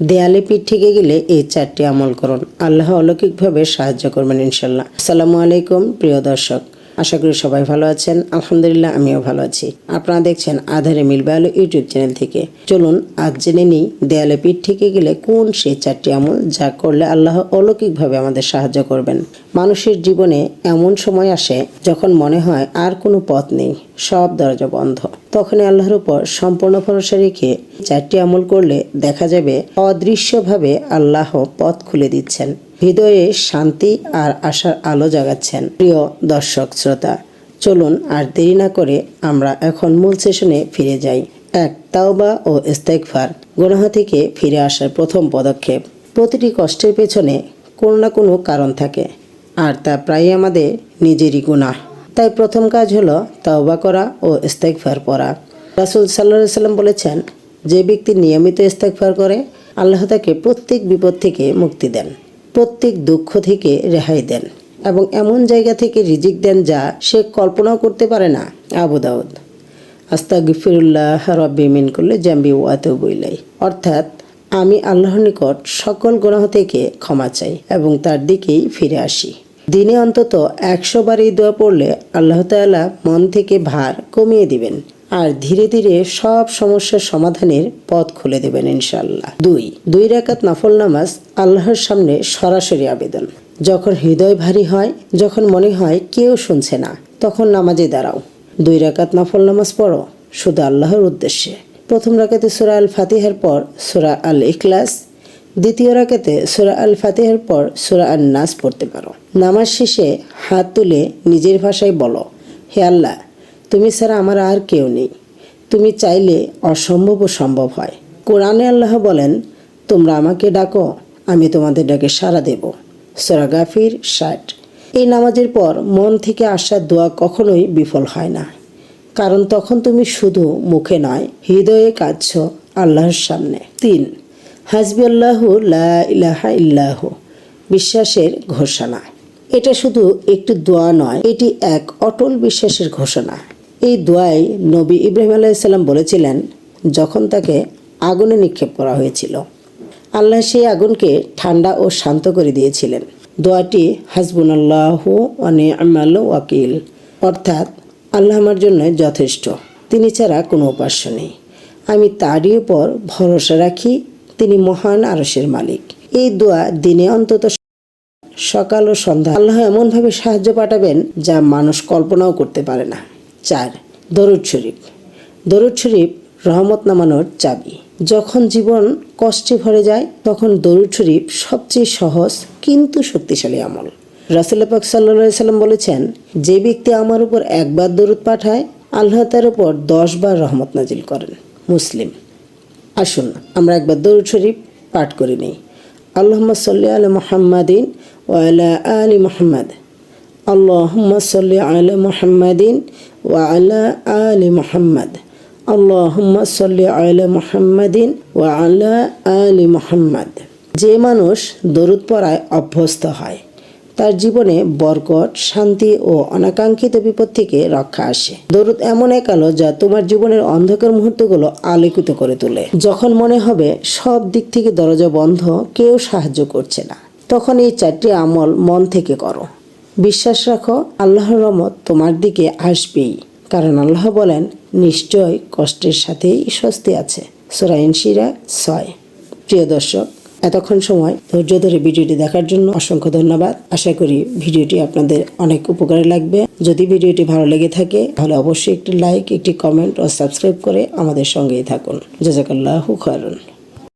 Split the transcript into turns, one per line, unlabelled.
দেয়ালে পিঠ ঠেকে গেলে এই চারটি আমল করুন। আল্লাহ অলৌকিকভাবে সাহায্য করবেন ইনশাল্লাহ আসসালামু আলাইকুম, প্রিয় দর্শক। আশা করি সবাই ভালো আছেন। আলহামদুলিল্লাহ, আমিও ভালো আছি। আপনারা দেখছেন আধারে মিলবে আলো ইউটিউব চ্যানেল থেকে। চলুন, আজ জেনে নিই দেয়ালে পিঠ থেকে গেলে কোন সেই চারটি আমল যা করলে আল্লাহ অলৌকিকভাবে আমাদের সাহায্য করবেন। মানুষের জীবনে এমন সময় আসে যখন মনে হয় আর কোনো পথ নেই, সব দরজা বন্ধ। তখনই আল্লাহর উপর সম্পূর্ণ ভরসা রেখে চারটি আমল করলে দেখা যাবে অদৃশ্যভাবে আল্লাহ পথ খুলে দিচ্ছেন। হৃদয়ে শান্তি আর আশার আলো জাগাচ্ছেন। প্রিয় দর্শক, শ্রোতা, চলুন আর দেরি না করে আমরা এখন মূল সেশনে ফিরে যাই। এক, তাওবা ও ইস্তেকফার গুনাহ থেকে ফিরে আসার প্রথম পদক্ষেপ। প্রতিটি কষ্টের পেছনে কোনো না কোনো কারণ থাকে। আর তা প্রায়ই আমাদের নিজেরই গুনাহ। তাই প্রথম কাজ হলো তাওবা করা ও ইস্তেকফার পড়া। রাসুল সাল্লাম বলেছেন, যে ব্যক্তি নিয়মিত ইস্তেকফার করে, আল্লাহ তাকে প্রত্যেক বিপদ থেকে মুক্তি দেন, প্রত্যেক দুঃখ থেকে রেহাই দেন এবং এমন জায়গা থেকে রিজিক দেন যা সে কল্পনাও করতে পারে না, আবু দাউদ। আস্তা গিফিরুল্লাহ রব্বি মিন করলে জাম্বি ওয়াতেও বইলাই অর্থাৎ, আমি আল্লাহর নিকট সকল গুনাহ থেকে ক্ষমা চাই এবং তার দিকেই ফিরে আসি। দিনে অন্তত একশো বার এই দোয়া পড়লে আল্লাহ তাআলা মন থেকে ভার কমিয়ে দিবেন। আর ধীরে ধীরে সব সমস্যার সমাধানের পথ খুলে দেবেন ইনশাল্লাহ দুই দুই রাকাত নফল নামাজ আল্লাহর সামনে সরাসরি আবেদন। যখন হৃদয় ভারী হয়, যখন মনে হয় কেউ শুনছে না, তখন নামাজে দাঁড়াও। দুই রাকাত নফল নামাজ পড়ো, শুধু আল্লাহর উদ্দেশ্যে। প্রথম রাকাতে সুরা আল ফাতিহার পর সুরা আল ইখলাস দ্বিতীয় রাকাতে সুরা আল ফাতিহার পর সুরা আল নাস পড়তে পারো। নামাজ শেষে হাত তুলে নিজের ভাষায় বলো, হে আল্লাহ, তুমি ছাড়া আমার আর কেউ নেই। তুমি চাইলে অসম্ভব সম্ভব হয়। কোরআনে আল্লাহ বলেন, তোমরা আমাকে ডাকো, আমি তোমাদের ডাকে সাড়া দেব। সোরা গাফির ষাট। এই নামাজের পর মন থেকে আসা দোয়া কখনোই বিফল হয় না। কারণ তখন তুমি শুধু মুখে নয়, হৃদয়ে কাঁদছ আল্লাহর সামনে। তিন হাসবি আল্লাহ ইলাহা ইল্লাহ, বিশ্বাসের ঘোষণা। এটা শুধু একটি দোয়া নয়, এটি এক অটল বিশ্বাসের ঘোষণা। এই দোয়ায় নবী ইব্রাহিম আলাইসাল্লাম বলেছিলেন, যখন তাকে আগুনে নিক্ষেপ করা হয়েছিল, আল্লাহ সেই আগুনকে ঠান্ডা ও শান্ত করে দিয়েছিলেন। দোয়াটি হাসবুন আল্লাহ আমাল ওয়াকিল, অর্থাৎ আল্লাহ আমার জন্য যথেষ্ট, তিনি ছাড়া কোনো উপাস্য নেই। আমি তারই উপর ভরসা রাখি তিনি মহান আরসের মালিক। এই দোয়া দিনে অন্তত সকাল ও সন্ধ্যা আল্লাহ এমনভাবে সাহায্য পাঠাবেন যা মানুষ কল্পনাও করতে পারে না। চার, দরুদ শরীফ। দরুদ শরীফ রহমত নামানোর চাবি। যখন জীবন কষ্টে ভরে যায়, তখন দরুদ শরীফ সবচেয়ে সহজ কিন্তু শক্তিশালী আমল। রাসুল পাক সাল্লা সাল্লাম বলেছেন, যে ব্যক্তি আমার উপর একবার দরুদ পাঠায়, আল্লাহ তার উপর দশ বার রহমত নাজিল করেন। মুসলিম আসুন, আমরা একবার দরুদ শরীফ পাঠ করে নিই। আল্লাহম্মা সাল্লি আলা মুহাম্মাদিন ওয়া আলা মুহাম্মাদ। আল্লাহুম্মা সাল্লি আলা মুহাম্মাদিন ওয়া আলা মুহাম্মাদ। আল্লাহুম্মা সাল্লি আলা মুহাম্মাদিন ওয়া আলা আলি মুহাম্মাদ। যে মানুষ দরুদ পড়ায় অভ্যস্ত হয় তার জীবনে বরকট শান্তি ও অনাকাঙ্ক্ষিত বিপদ থেকে রক্ষা আসে। দরুদ এমন এক আলো যা তোমার জীবনের অন্ধকার মুহূর্তগুলো আলোকিত করে তোলে। যখন মনে হবে সব দিক থেকে দরজা বন্ধ, কেউ সাহায্য করছে না, তখন এই চারটি আমল মন থেকে করো। বিশ্বাস রাখো, আল্লাহর রহমত তোমার দিকে আসবেই। কারণ আল্লাহ বলেন, নিশ্চয় কষ্টের সাথেই স্বস্তি আছে। সোরাইন শিরা ছয়। প্রিয় দর্শক এতক্ষণ সময় ধৈর্য ধরে ভিডিওটি দেখার জন্য অসংখ্য ধন্যবাদ। আশা করি ভিডিওটি আপনাদের অনেক উপকারে লাগবে। যদি ভিডিওটি ভালো লেগে থাকে, তাহলে অবশ্যই একটি লাইক, একটি কমেন্ট ও সাবস্ক্রাইব করে আমাদের সঙ্গেই থাকুন। জজাকাল্লাহ খায়রুন।